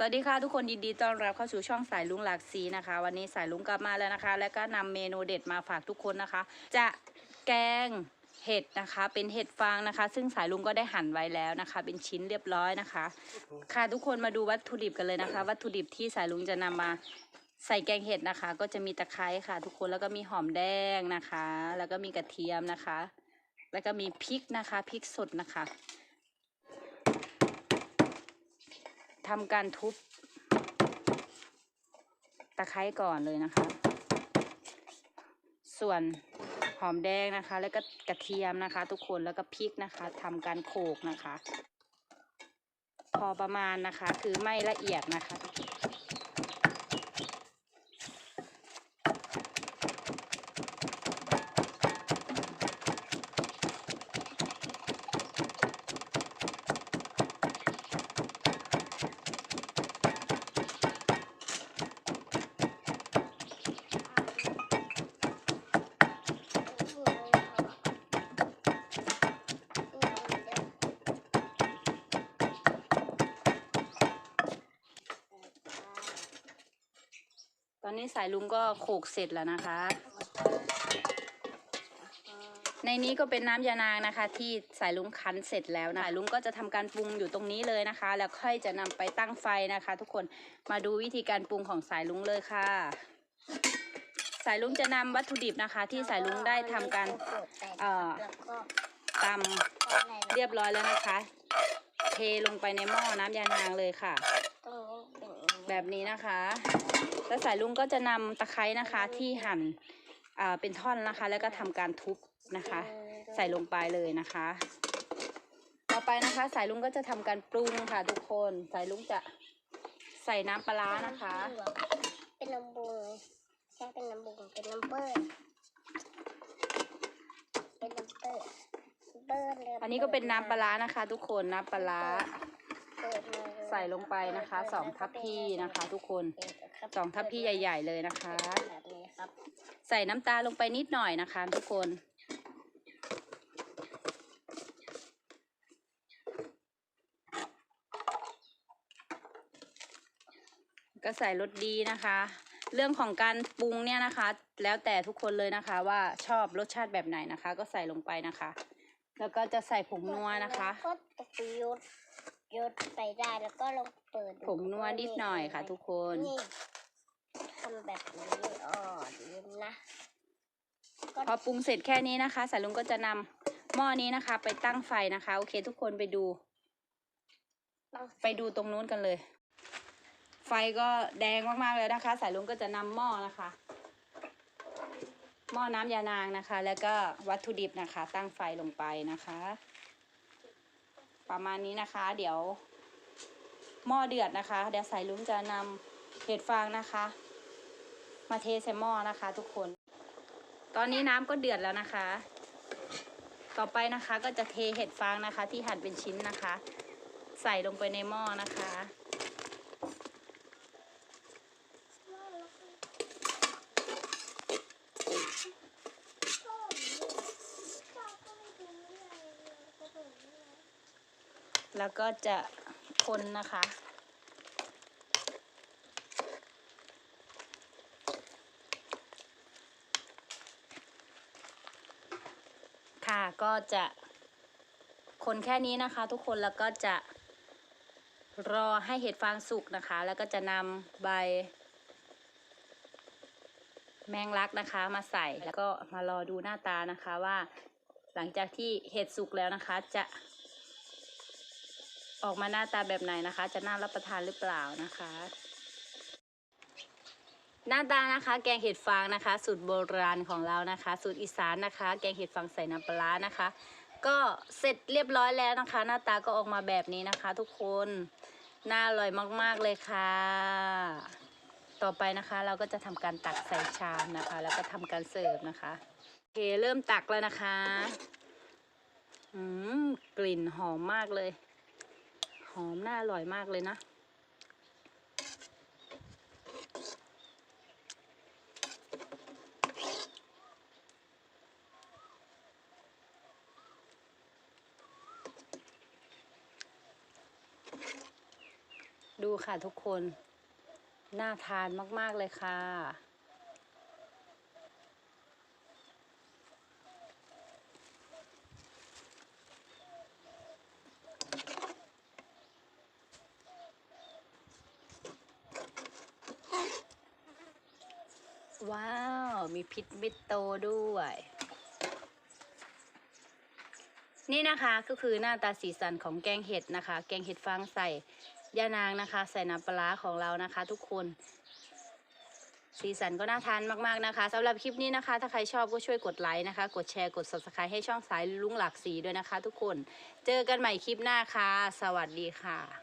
สวัสดีค่ะทุกคนยินดีต้อนรับเข้าสู่ช่องสายลุงหลากสีนะคะ วันนี้สายลุงกลับมาแล้วนะคะ แล้วก็นำเมนูเด็ดมาฝากทุกคนนะคะ จะแกงเห็ดนะคะ เป็นเห็ดฟางนะคะ ซึ่งสายลุงก็ได้หั่นไว้แล้วนะคะ เป็นชิ้นเรียบร้อยนะคะ ค่ะทุกคนมาดูวัตถุดิบกันเลยนะคะ วัตถุดิบที่สายลุงจะนำมาใส่แกงเห็ดนะคะ ก็จะมีตะไคร้ค่ะ ทุกคนแล้วก็มีหอมแดงนะคะ แล้วก็มีกระเทียมนะคะ แล้วก็มีพริกนะคะพริกสดนะคะ ทำการทุบตะไคร้ก่อนเลยนะคะ ส่วนหอมแดงนะคะ แล้วก็กระเทียมนะคะ ทุกคนแล้วก็พริกนะคะทำการโขกนะคะ พอประมาณนะคะ คือไม่ละเอียดนะคะ อนนี้สายลุงก็โขลกเสร็จแล้วนะคะ ในนี้ก็เป็นน้ำยานางนะคะ ที่สายลุงคั้นเสร็จแล้วนะสายลุงก็จะทำการปรุงอยู่ตรงนี้เลยนะคะ แล้วค่อยจะนำไปตั้งไฟนะคะ ทุกคนมาดูวิธีการปรุงของสายลุงเลยค่ะสายลุงจะนำวัตถุดิบนะคะ ที่สายลุงได้ทำการเอ่อตำเรียบร้อยแล้วนะคะ เทลงไปในหม้อน้ำยานางเลยค่ะ แบบนี้นะคะแล้วสายลุงก็จะนำตะไคร้นะคะที่หั่นอ่าเป็นท่อนนะคะ แล้วก็ทำการทุบนะคะ ใส่ลงไปเลยนะคะ ต่อไปนะคะ สายลุงก็จะทำการปรุงค่ะทุกคน สายลุงจะใส่น้ำปลาร้านะคะ เป็นน้ำบุงใช่เป็นน้ำบุงเป็นน้ำเบอร์เป็นน้ำเบอร์เบอร์เลยอันนี้ก็เป็นน้ำปลาร้านะคะ ทุกคนน้ำปลาร้าเปิดมาเย ใส่ลงไปนะคะสองทัพพีนะคะ ทุกคนครับสองทัพพีใหญ่ ๆ เลยนะคะแบบนี้ครับใส่น้ำตาลลงไปนิดหน่อยนะคะ ทุกคนก็ใส่รสดีนะคะ เรื่องของการปรุงเนี่ยนะคะ แล้วแต่ทุกคนเลยนะคะ ว่าชอบรสชาติแบบไหนนะคะ ก็ใส่ลงไปนะคะ แล้วก็จะใส่ผงนัวนะคะก็ตก ยศยศไปได้แล้วก็ลองเปิดดูผงนัวนิดหน่อยค่ะ ทุกคนนี่ทำแบบนี้อ๋อดีนะก็พอปรุงเสร็จแค่นี้นะคะสายลุงก็จะนำหม้อนี้นะคะ ไปตั้งไฟนะคะ โอเค ทุกคนไปดูต้องไปดูตรงนู้นกันเลย ไฟก็แดงมากๆเลยนะคะ สายลุงก็จะนำหม้อนะคะ หม้อน้ำยานางนะคะ แล้วก็วัตถุดิบนะคะ ตั้งไฟลงไปนะคะ ประมาณนี้นะคะ เดี๋ยวหม้อเดือดนะคะ เดี๋ยวสายลุงจะนำเห็ดฟางนะคะ มาเทใส่หม้อนะคะ ทุกคน ตอนนี้น้ำก็เดือดแล้วนะคะ ต่อไปนะคะก็จะเทเห็ดฟางนะคะ ที่หั่นเป็นชิ้นนะคะ ใส่ลงไปในหม้อนะคะ แล้วก็จะคนนะคะ ค่ะก็จะคนแค่นี้นะคะทุกคนแล้วก็จะรอให้เห็ดฟางสุกนะคะ แล้วก็จะนำใบ แมงลักนะคะมาใส่แล้วก็มารอดูหน้าตานะคะว่า หลังจากที่เห็ดสุกแล้วนะคะจะ ออกมาหน้าตาแบบไหนนะคะ จะน่ารับประทานหรือเปล่านะคะ หน้าตานะคะ แกงเห็ดฟางนะคะ สูตรโบราณของเรานะคะ สูตรอีสานนะคะ แกงเห็ดฟางใส่น้ำปลานะคะ ก็เสร็จเรียบร้อยแล้วนะคะ หน้าตาก็ออกมาแบบนี้นะคะ ทุกคนน่าอร่อยมาก ๆ เลยค่ะ ต่อไปนะคะ เราก็จะทำการตักใส่ชามนะคะ แล้วก็ทำการเสิร์ฟนะคะโอเคเริ่มตักแล้วนะคะ อืมกลิ่นหอมมากเลย อมน่าอร่อยมากเลยนะดูดูค่ะทุกคน น่าทานมาก ๆ เลยค่ะ ว้าว มีพิษมิดโตด้วย นี่นะคะก็คือหน้าตาสีสันของแกงเห็ดนะคะ แกงเห็ดฟางใส่ย่านางนะคะ ใส่น้ำปลาของเรานะคะ ทุกคน สีสันก็น่าทานมาก ๆ นะคะสำหรับคลิปนี้นะคะ ถ้าใครชอบก็ช่วยกดไลค์นะคะ กดแชร์กด subscribe ให้ช่องสายลุงหลากสีด้วยนะคะ ทุกคน เจอกันใหม่คลิปหน้าค่ะ สวัสดีค่ะ